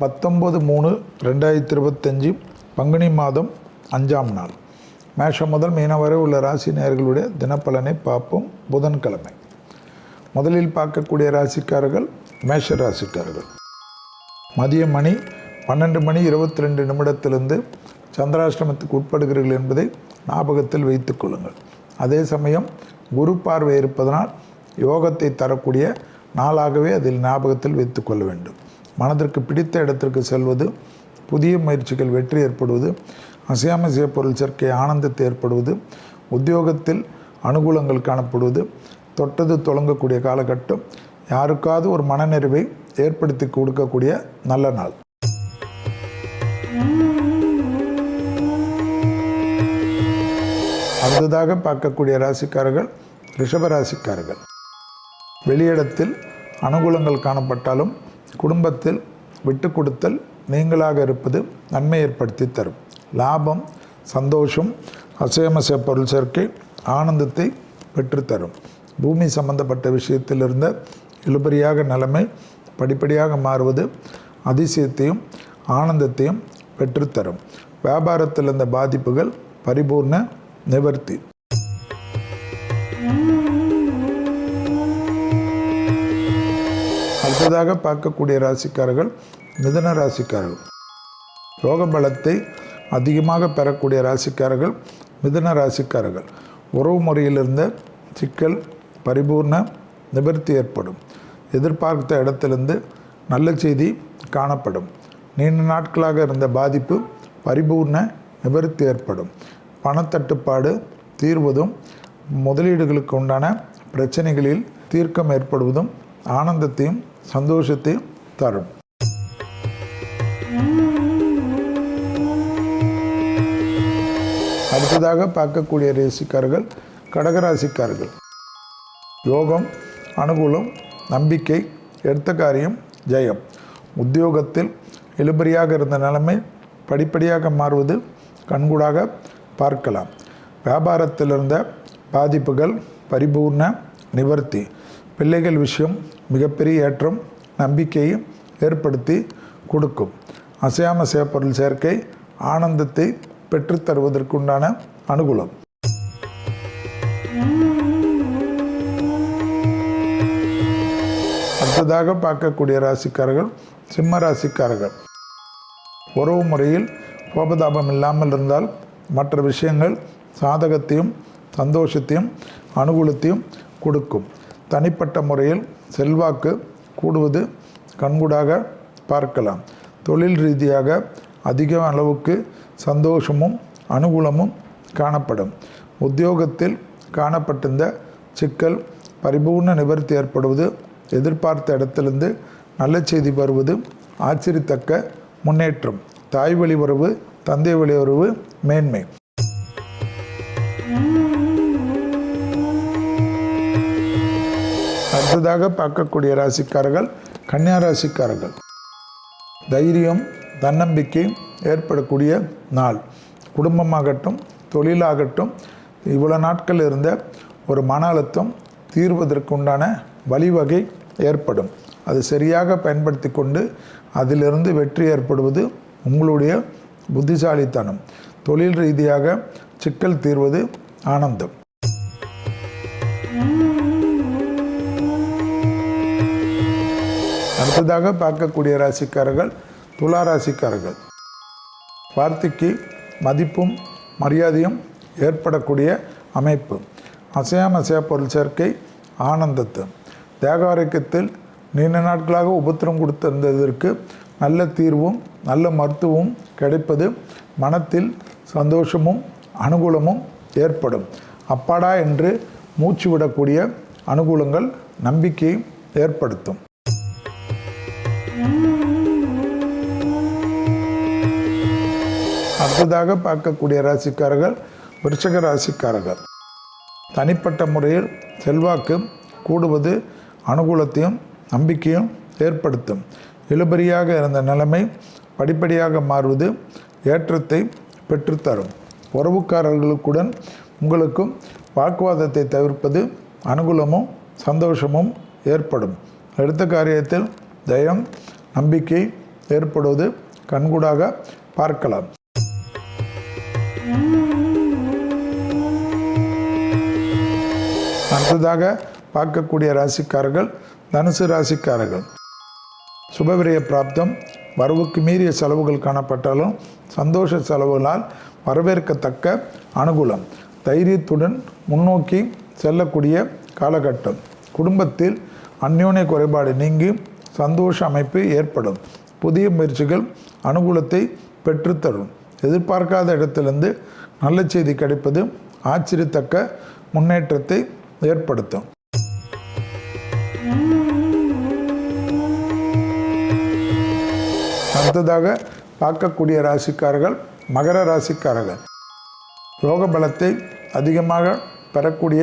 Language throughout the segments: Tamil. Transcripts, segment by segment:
பத்தொம்பது மூணு ரெண்டாயிரத்தி இருபத்தஞ்சி பங்குனி மாதம் அஞ்சாம் நாள். மேஷம் முதல் மீனம் வரை உள்ள ராசி நேர்களுடைய தினப்பலனை பார்ப்போம். புதன்கிழமை. முதலில் பார்க்கக்கூடிய ராசிக்காரர்கள் மேஷ ராசிக்காரர்கள். மதிய மணி பன்னெண்டு மணி இருபத்தி ரெண்டு நிமிடத்திலிருந்து சந்திராஷ்டமத்துக்கு உட்படுகிறீர்கள் என்பதை ஞாபகத்தில் வைத்துக் கொள்ளுங்கள். அதே சமயம் குரு பார்வை இருப்பதனால் யோகத்தை தரக்கூடிய நாளாகவே அதில் ஞாபகத்தில் வைத்துக்கொள்ள வேண்டும். மனதிற்கு பிடித்த இடத்திற்கு செல்வது புதிய முயற்சிகள் வெற்றி ஏற்படுவது அசையாமசிய பொருள் சேர்க்கை ஆனந்தத்தை ஏற்படுவது உத்தியோகத்தில் அனுகூலங்கள் காணப்படுவது தொட்டது தொடங்கக்கூடிய காலகட்டம் யாருக்காவது ஒரு மனநிறைவை ஏற்படுத்தி கொடுக்கக்கூடிய நல்ல நாள். அடுத்ததாக பார்க்கக்கூடிய ராசிக்காரர்கள் ரிஷபராசிக்காரர்கள் வெளியிடத்தில் அனுகூலங்கள் காணப்பட்டாலும் குடும்பத்தில் விட்டு கொடுத்தல் நீங்களாக இருப்பது நன்மை ஏற்படுத்தி தரும். லாபம் சந்தோஷம் அசேமச பொருள் சேர்க்கை ஆனந்தத்தை பெற்றுத்தரும் பூமி சம்பந்தப்பட்ட விஷயத்தில் இருந்த இழுபறியாக நிலைமை படிப்படியாக மாறுவது அதிசயத்தையும் ஆனந்தத்தையும் பெற்றுத்தரும் வியாபாரத்தில் இருந்த பாதிப்புகள் பரிபூர்ண நிவர்த்தி. அடுத்ததாக பார்க்கக்கூடிய ராசிக்காரர்கள் மிதன ராசிக்காரர்கள். யோக பலத்தை அதிகமாக பெறக்கூடிய ராசிக்காரர்கள் மிதன ராசிக்காரர்கள். உறவு முறையிலிருந்த சிக்கல் பரிபூர்ண நிவர்த்தி ஏற்படும். எதிர்பார்த்த இடத்திலிருந்து நல்ல செய்தி காணப்படும். நீண்ட நாட்களாக இருந்த பாதிப்பு பரிபூர்ண நிவர்த்தி ஏற்படும். பணத்தட்டுப்பாடு தீர்வதும் முதலீடுகளுக்கு உண்டான பிரச்சனைகளில் தீர்க்கம் ஏற்படுவதும் ஆனந்தத்தையும் சந்தோஷத்தையும் தரும். அடுத்ததாக பார்க்கக்கூடிய ராசிக்காரர்கள் கடகராசிக்காரர்கள். யோகம் அனுகூலம் நம்பிக்கை எடுத்த காரியம் ஜெயம். உத்தியோகத்தில் இழுபறியாக இருந்த நிலைமை படிப்படியாக மாறுவது கண்கூடாக பார்க்கலாம். வியாபாரத்தில் இருந்த பாதிப்புகள் பரிபூர்ண நிவர்த்தி. பிள்ளைகள் விஷயம் மிகப்பெரிய ஏற்றம் நம்பிக்கையும் ஏற்படுத்தி கொடுக்கும். அசையாம சேப்பொருள் சேர்க்கை ஆனந்தத்தை பெற்றுத்தருவதற்குண்டான அனுகூலம். அடுத்ததாக பார்க்கக்கூடிய ராசிக்காரர்கள் சிம்ம ராசிக்காரர்கள். உறவு முறையில் கோபதாபம் இல்லாமல் இருந்தால் மற்ற விஷயங்கள் சாதகத்தையும் சந்தோஷத்தையும் அனுகூலத்தையும் கொடுக்கும். தனிப்பட்ட முறையில் செல்வாக்கு கூடுவது கண்கூடாக பார்க்கலாம். தொழில் ரீதியாக அதிக அளவுக்கு சந்தோஷமும் அனுகூலமும் காணப்படும். உத்தியோகத்தில் காணப்பட்டிருந்த சிக்கல் பரிபூர்ண நிவர்த்தி ஏற்படுவது எதிர்பார்த்த இடத்திலிருந்து நல்ல செய்தி வருவது ஆச்சரியத்தக்க முன்னேற்றம். தாய் வழி உறவு தந்தை வழி உறவு மேன்மை. அடுத்ததாக பார்க்கக்கூடிய ராசிக்காரர்கள் கன்னியா ராசிக்காரர்கள். தைரியம் தன்னம்பிக்கை ஏற்படக்கூடிய நாள். குடும்பமாகட்டும் தொழிலாகட்டும் இவ்வளோ நாட்கள் இருந்த ஒரு மன அழுத்தம் தீர்வதற்குண்டான வழிவகை ஏற்படும். அது சரியாக பயன்படுத்தி கொண்டு அதிலிருந்து வெற்றி ஏற்படுவது உங்களுடைய புத்திசாலித்தனம். தொழில் ரீதியாக சிக்கல் தீர்வது ஆனந்தம். அடுத்ததாக பார்க்கக்கூடிய ராசிக்காரர்கள் துலா ராசிக்காரர்கள். வார்த்தைக்கு மதிப்பும் மரியாதையும் ஏற்படக்கூடிய அமைப்பு. அசையாமசையா பொருள் சேர்க்கை ஆனந்தத்து. தேகாரக்கத்தில் நீண்ட நாட்களாக உபத்திரம் கொடுத்திருந்ததற்கு நல்ல தீர்வும் நல்ல மருத்துவமும் கிடைப்பது மனத்தில் சந்தோஷமும் அனுகூலமும் ஏற்படும். அப்பாடா என்று மூச்சு விடக்கூடிய அனுகூலங்கள் நம்பிக்கையும் ஏற்படுத்தும். அடுத்ததாக பார்க்கக்கூடிய ராசிக்காரர்கள் விருச்சக ராசிக்காரர்கள். தனிப்பட்ட முறையில் செல்வாக்கு கூடுவது அனுகூலத்தையும் நம்பிக்கையும் ஏற்படுத்தும். இழுபறியாக இருந்த நிலைமை படிப்படியாக மாறுவது ஏற்றத்தை பெற்றுத்தரும். உறவுக்காரர்களுக்குடன் உங்களுக்கும் வாக்குவாதத்தை தவிர்ப்பது அனுகூலமும் சந்தோஷமும் ஏற்படும். எடுத்த காரியத்தில் ஜெயம் நம்பிக்கை ஏற்படுவது கண்கூடாக பார்க்கலாம். அடுத்ததாக பார்க்கக்கூடிய ராசிக்காரர்கள் தனுசு ராசிக்காரர்கள். சுபவிரய பிராப்தம் வரவுக்கு மீறிய செலவுகள் காணப்பட்டாலும் சந்தோஷ செலவுகளால் வரவேற்கத்தக்க அனுகூலம். தைரியத்துடன் முன்னோக்கி செல்லக்கூடிய காலகட்டம். குடும்பத்தில் அந்யோன்ய குறைபாடு நீங்கி சந்தோஷ அமைப்பு ஏற்படும். புதிய முயற்சிகள் அனுகூலத்தை பெற்றுத்தரும். எதிர்பார்க்காத இடத்திலிருந்து நல்ல செய்தி கிடைப்பது ஆச்சரியத்தக்க முன்னேற்றத்தை ஏற்படுத்தும். அடுத்ததாக பார்க்கக்கூடிய ராசிக்காரர்கள் மகர ராசிக்காரர்கள். யோக பலத்தை அதிகமாக பெறக்கூடிய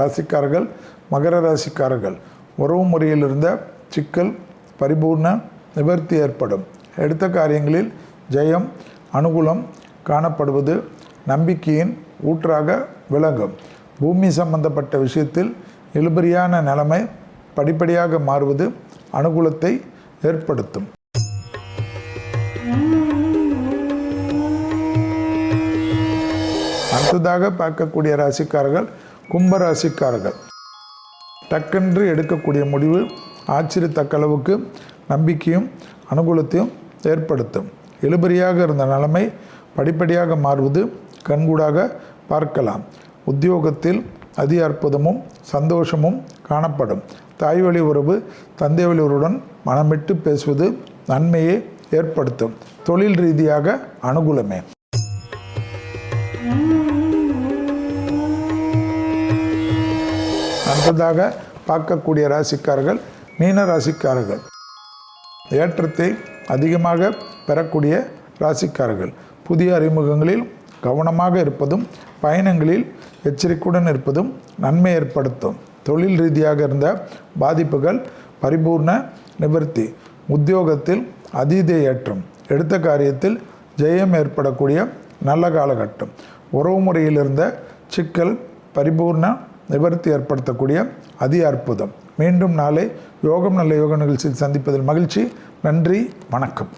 ராசிக்காரர்கள் மகர ராசிக்காரர்கள். உறவு முறையில் இருந்த சிக்கல் பரிபூர்ண நிவர்த்தி ஏற்படும். எடுத்த காரியங்களில் ஜெயம் அனுகூலம் காணப்படுவது நம்பிக்கையின் ஊற்றாக விளங்கும். பூமி சம்பந்தப்பட்ட விஷயத்தில் இழுபறியான நிலைமை படிப்படியாக மாறுவது அனுகூலத்தை ஏற்படுத்தும். அடுத்ததாக பார்க்கக்கூடிய ராசிக்காரர்கள் கும்ப ராசிக்காரர்கள். டக்கென்று எடுக்கக்கூடிய முடிவு ஆச்சரியத்தக்க அளவுக்கு நம்பிக்கையும் அனுகூலத்தையும் ஏற்படுத்தும். இழுபறியாக இருந்த நிலைமை படிப்படியாக மாறுவது கண்கூடாக பார்க்கலாம். உத்தியோகத்தில் அதி அற்புதமும் சந்தோஷமும் காணப்படும். தாய் வழி உறவு தந்தை வழி உறவுடன் மனமிட்டு பேசுவது நன்மையை ஏற்படுத்தும். தொழில் ரீதியாக அனுகூலமே. அடுத்ததாக பார்க்கக்கூடிய ராசிக்காரர்கள் மீன ராசிக்காரர்கள். ஏற்றத்தை அதிகமாக பெறக்கூடிய ராசிக்காரர்கள். புதிய அறிமுகங்களில் கவனமாக இருப்பதும் பயணங்களில் எச்சரிக்கையுடன் இருப்பதும் நன்மை ஏற்படுத்தும். தொழில் ரீதியாக இருந்த பாதிப்புகள் பரிபூர்ண நிவர்த்தி உத்தியோகத்தில் அதீத ஏற்றம் எடுத்த காரியத்தில் ஜெயம் ஏற்படக்கூடிய நல்ல காலகட்டம். உறவு முறையில் இருந்த சிக்கல் பரிபூர்ண நிவர்த்தி ஏற்படுத்தக்கூடிய அதி அற்புதம். மீண்டும் நாளை யோகம் நல்ல யோக நிகழ்ச்சியில் சந்திப்பதில் மகிழ்ச்சி. நன்றி வணக்கம்.